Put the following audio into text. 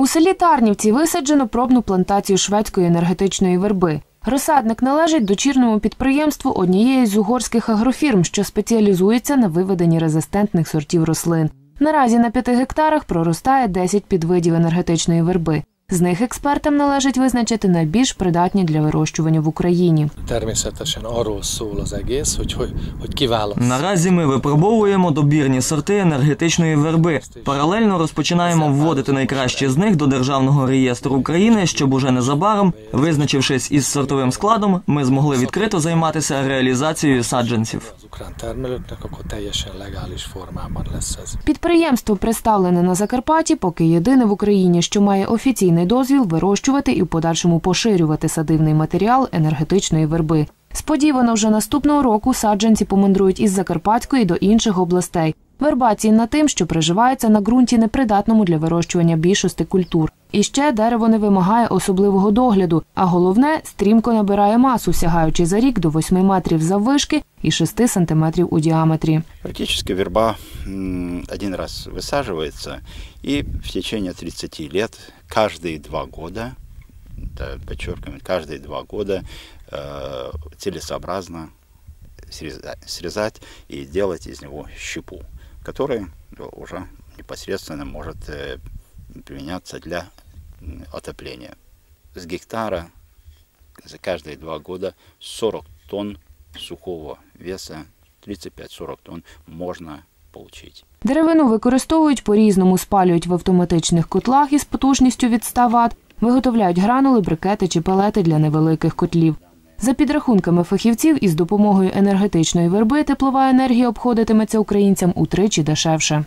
У селі Тарнівці висаджено пробну плантацію шведської енергетичної верби. Розсадник належить дочірному підприємству однієї з угорських агрофірм, що спеціалізується на виведенні резистентних сортів рослин. Наразі на п'яти гектарах проростає 10 підвидів енергетичної верби. З них експертам належить визначити найбільш придатні для вирощування в Україні. Наразі ми випробовуємо добірні сорти енергетичної верби. Паралельно розпочинаємо вводити найкращі з них до державного реєстру України, щоб уже незабаром, визначившись із сортовим складом, ми змогли відкрито займатися реалізацією саджанців. Ukrán termelőknek, akkor teljesen legális formában lesz. Підприємство представлене на Закарпатті, поки єдине в Україні, що має офіційний дозвіл вирощувати і в подальшому поширювати садивний матеріал енергетичної верби. Сподівано, вже наступного року саджанці помандрують із Закарпатської до інших областей Верба цінна тим, що приживається на ґрунті непридатному для вирощування більшості культур. І ще дерево не вимагає особливого догляду, а головне стрімко набирає масу, сягаючи за рік до 8 метрів заввишки і 6 сантиметрів у діаметрі. Практически верба м, один раз высаживается, и в течение 30 лет, каждые два года, да, подчеркиваем, каждые два года э, целесообразно среза- срезать и делать из него щепу, которая уже непосредственно может э, применяться для отопления. С гектара за каждые два года 40 тонн сухого веса 35-40 тонн можно получить. Деревину використовують по-різному, спалюють в автоматичних котлах із потужністю від 100 Вт, виготовляють гранули, брикети чи пелети для невеликих котлів. За підрахунками фахівців, із допомогою енергетичної верби теплова енергія обходитиметься українцям утричі дешевше.